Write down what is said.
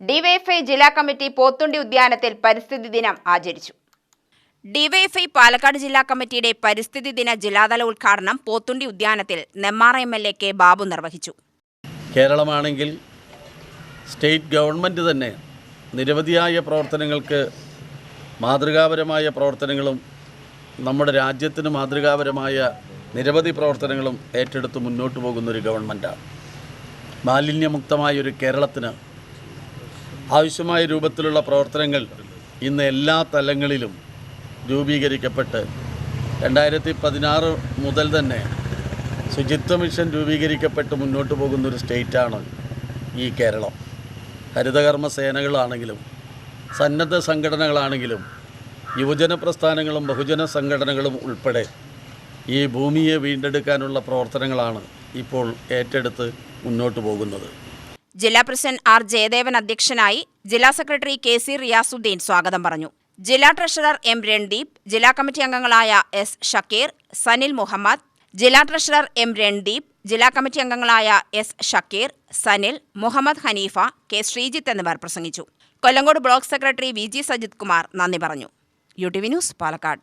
DYFI ജില്ലാ committee Pothundi ഉദ്യാനത്തിൽ പരിസ്ഥിതി ദിനം ആചരിച്ചു. ഡിവൈഎഫ്ഐ പാലക്കാട് ജില്ലാ കമ്മിറ്റിയുടെ പരിസ്ഥിതി ദിന ജില്ലാതല ഉദ്ഘാടനം Pothundi ഉദ്യാനത്തിൽ Nemmara M L A K Babu നിർവഹിച്ചു. കേരളമാണെങ്കിൽ സ്റ്റേറ്റ് ഗവൺമെന്റ് തന്നെ നിരവധിയായ പ്രവർത്തനങ്ങൾക്ക് മാതൃകാപരമായ പ്രവർത്തനങ്ങളും നമ്മുടെ രാജ്യത്തിന് മാതൃകാപരമായ നിരവധി പ്രവർത്തനങ്ങളും ഏറ്റെടുത്ത് മുന്നോട്ട് പോകുന്നൊരു ഗവൺമെന്റാണ് മാലിന്യമുക്തമായൊരു കേരളത്തിന് ആവശ്യമായ രൂപത്തിലുള്ള പ്രവർത്തനങ്ങൾ ഇന്ന് എല്ലാ തലങ്ങളിലും രൂപീകരിക്കപ്പെട്ട് രണ്ടായിരത്തി പതിനാറ് മുതൽ തന്നെ ശുചിത്വ മിഷൻ രൂപീകരിക്കപ്പെട്ട് മുന്നോട്ട് പോകുന്നൊരു സ്റ്റേറ്റാണ് ഈ കേരളം. ഹരിതകർമ്മ സേനകളാണെങ്കിലും സന്നദ്ധ സംഘടനകളാണെങ്കിലും യുവജന പ്രസ്ഥാനങ്ങളും ബഹുജന സംഘടനകളും ഉൾപ്പെടെ ഈ ഭൂമിയെ വീണ്ടെടുക്കാനുള്ള പ്രവർത്തനങ്ങളാണ് ഇപ്പോൾ ഏറ്റെടുത്ത് മുന്നോട്ട് പോകുന്നത്. ജില്ലാ പ്രസിഡന്റ് ആർ ജയദേവൻ അധ്യക്ഷനായി ജില്ലാ സെക്രട്ടറി കെ സി റിയാസുദ്ദീൻ സ്വാഗതം പറഞ്ഞു. ജില്ലാ ട്രഷറർ എം രൺദീപ് ജില്ലാ കമ്മിറ്റി അംഗങ്ങളായ എസ് ഷക്കീർ സനിൽ മുഹമ്മദ് ജില്ലാ ട്രഷറർ എം രൺദീപ് ജില്ലാ കമ്മിറ്റി അംഗങ്ങളായ എസ് ഷക്കീർ സനിൽ മുഹമ്മദ് ഹനീഫ കെ ശ്രീജിത്ത് എന്നിവർ പ്രസംഗിച്ചു. Kollengode block secretary V G Sajith Kumar നന്ദി പറഞ്ഞു. U T V news Palakkad.